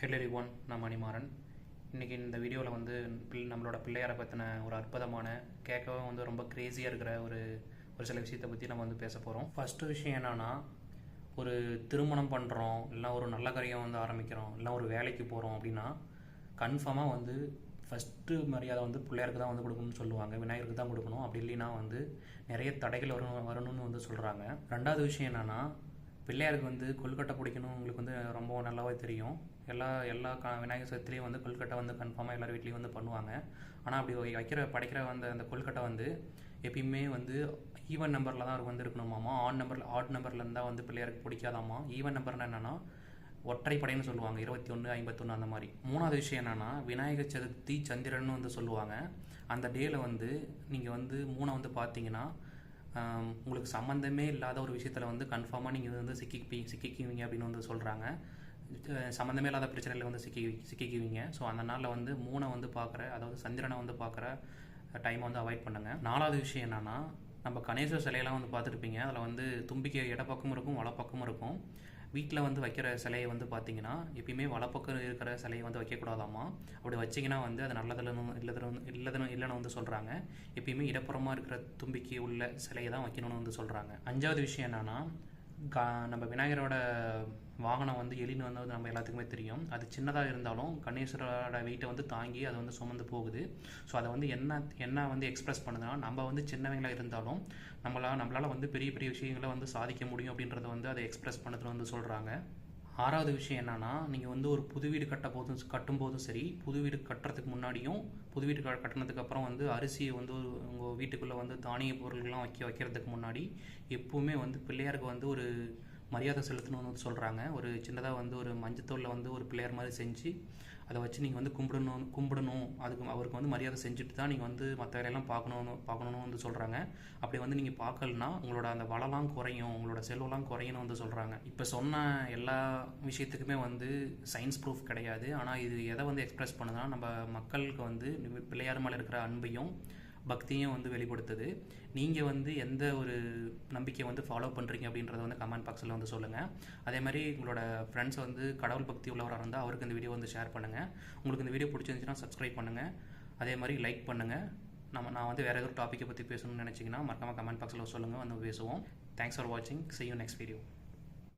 ஹெல்லரி one நான் மணிமாறன். இன்றைக்கி இந்த வீடியோவில் வந்து பிள் நம்மளோட பிள்ளையாரை பற்றின ஒரு அற்புதமான கேட்கவும் வந்து ரொம்ப க்ரேஸியாக இருக்கிற ஒரு ஒரு சில விஷயத்தை பற்றி நம்ம வந்து பேச போகிறோம் ஃபஸ்ட்டு விஷயம் என்னென்னா ஒரு திருமணம் பண்ணுறோம் இல்லை ஒரு நல்ல காரியம் வந்து ஆரம்பிக்கிறோம் இல்லை ஒரு வேலைக்கு போகிறோம் அப்படின்னா கன்ஃபார்மாக வந்து ஃபஸ்ட்டு மரியாதை வந்து பிள்ளையாருக்கு தான் வந்து கொடுக்கணும்னு சொல்லுவாங்க விநாயகருக்கு தான் கொடுக்கணும். அப்படி இல்லைன்னா வந்து நிறைய தடைகள் வரும் வரணும்னு வந்து சொல்கிறாங்க ரெண்டாவது விஷயம் என்னென்னா பிள்ளையாருக்கு வந்து கொல்கட்டை பிடிக்கணும் உங்களுக்கு வந்து ரொம்ப நல்லாவே தெரியும். எல்லா எல்லா க விநாயகர் சதுர்த்திலையும் வந்து கொல்கட்டை வந்து கன்ஃபார்மாக எல்லார் வீட்லேயும் வந்து பண்ணுவாங்க. ஆனால் அப்படி வைக்கிற படைக்கிற வந்த அந்த கொல்கட்டை வந்து எப்பயுமே வந்து ஈவன் நம்பரில் தான் வந்து இருக்கணுமாமா ஆட் நம்பரில் ஆட் நம்பரில் இருந்தால் வந்து பிள்ளையாருக்கு பிடிக்காதாமா ஈவன் நம்பர்னா என்னென்னா ஒற்றைப்படைன்னு சொல்லுவாங்க. இருபத்தி ஒன்று ஐம்பத்தொன்று அந்த மாதிரி. மூணாவது விஷயம் என்னென்னா விநாயகர் சதுர்த்தி சந்திரன் வந்து சொல்லுவாங்க. அந்த டேயில் வந்து நீங்கள் வந்து மூணை வந்து பார்த்தீங்கன்னா உங்களுக்கு சம்மந்தமே இல்லாத ஒரு விஷயத்தில் வந்து கன்ஃபார்மாக நீங்கள் வந்து சிக்கிப்பி சிக்கிக்குவீங்க அப்படின்னு வந்து சொல்கிறாங்க சம்மந்தமே இல்லாத பிரச்சனையில் வந்து சிக்கி சிக்கிக்குவீங்க. ஸோ அந்த நாளில் வந்து மூணை வந்து பார்க்குற அதாவது சந்திரனை வந்து பார்க்குற டைமை வந்து அவாய்ட் பண்ணுங்கள் நாலாவது விஷயம் என்னென்னா நம்ம கணேசர் சிலையெல்லாம் வந்து பார்த்துருப்பீங்க. அதில் வந்து தும்பிக்கை இடப்பக்கமும் இருக்கும் வலப்பக்கமும் இருக்கும். வீட்டில் வந்து வைக்கிற சிலையை வந்து பார்த்தீங்கன்னா எப்பயுமே வலப்பக்கம் இருக்கிற சிலையை வந்து வைக்கக்கூடாதாமா? அப்படி வச்சிங்கன்னா வந்து அது நல்லதில்னு இல்லதுன்னு இல்லதுன்னு இல்லைன்னு வந்து சொல்கிறாங்க எப்பயுமே இடப்புறமாக இருக்கிற தும்பிக்கை உள்ள சிலையை தான் வைக்கணும்னு வந்து சொல்கிறாங்க அஞ்சாவது விஷயம் என்னென்னா கா நம்ம விநாயகரோட வாகனம் வந்து எலின்னு வந்து நம்ம எல்லாத்துக்குமே தெரியும். அது சின்னதாக இருந்தாலும் கணேஸ்வரோட வெயிட்டை வந்து தாங்கி அதை வந்து சுமந்து போகுது. ஸோ அதை வந்து என்ன என்ன வந்து எக்ஸ்பிரஸ் பண்ணுதுன்னா நம்ம வந்து சின்னவங்களாக இருந்தாலும் நம்மளால் நம்மளால் வந்து பெரிய பெரிய விஷயங்களை வந்து சாதிக்க முடியும் அப்படின்றத வந்து அதை எக்ஸ்பிரஸ் பண்ணதுன்னு வந்து சொல்கிறாங்க ஆறாவது விஷயம் என்னன்னா நீங்கள் வந்து ஒரு புது வீடு கட்ட போதும் கட்டும்போதும் சரி புது வீடு கட்டுறதுக்கு முன்னாடியும் புது வீடு க- அப்புறம் வந்து அரிசியை வந்து உங்கள் வீட்டுக்குள்ளே வந்து தானிய பொருள்கள்லாம் வைக்க வைக்கிறதுக்கு முன்னாடி எப்பவுமே வந்து பிள்ளையாருக்கு வந்து ஒரு மரியாதை செலுத்தணும்னு வந்து சொல்கிறாங்க ஒரு சின்னதாக வந்து ஒரு மஞ்சத்தூளில் வந்து ஒரு பிள்ளையார் மாதிரி செஞ்சு அதை வச்சு நீங்கள் வந்து கும்பிடணும் கும்பிடணும். அதுக்கு அவருக்கு வந்து மரியாதை செஞ்சுட்டு தான் நீங்கள் வந்து மற்ற வேலையெல்லாம் பார்க்கணும்னு பார்க்கணும்னு வந்து சொல்கிறாங்க அப்படி வந்து நீங்கள் பார்க்கலனா உங்களோட அந்த வளலாம் குறையும் உங்களோட செல்வலாம் குறையும்னு வந்து சொல்கிறாங்க இப்போ சொன்ன எல்லா விஷயத்துக்குமே வந்து சயின்ஸ் ப்ரூஃப் கிடையாது. ஆனால் இது எதை வந்து எக்ஸ்பிரஸ் பண்ணுதுன்னா நம்ம மக்களுக்கு வந்து பிள்ளையார் மேலே இருக்கிற அன்பையும் பக்தியும் வந்து வெளிப்படுத்துது. நீங்கள் வந்து எந்த ஒரு நம்பிக்கையை வந்து ஃபாலோ பண்ணுறீங்க அப்படின்றத வந்து கமெண்ட் பாக்ஸில் வந்து சொல்லுங்கள் அதே மாதிரி உங்களோட ஃப்ரெண்ட்ஸ் வந்து கடவுள் பக்தி உள்ளவராக இருந்தால் அவருக்கு இந்த வீடியோ வந்து ஷேர் பண்ணுங்கள் உங்களுக்கு இந்த வீடியோ பிடிச்சிருந்துச்சுன்னா சப்ஸ்கிரைப் பண்ணுங்கள் அதே மாதிரி லைக் பண்ணுங்கள் நம்ம நான் வந்து வேறு ஏதோ டாப்பிக்கை பற்றி பேசணும்னு நினச்சிங்கன்னா மறக்காமல் கமெண்ட் பாக்ஸில் சொல்லுங்கள் வந்து பேசுவோம். தேங்க்ஸ் ஃபார் வாட்சிங் செய்யும் நெக்ஸ்ட் வீடியோ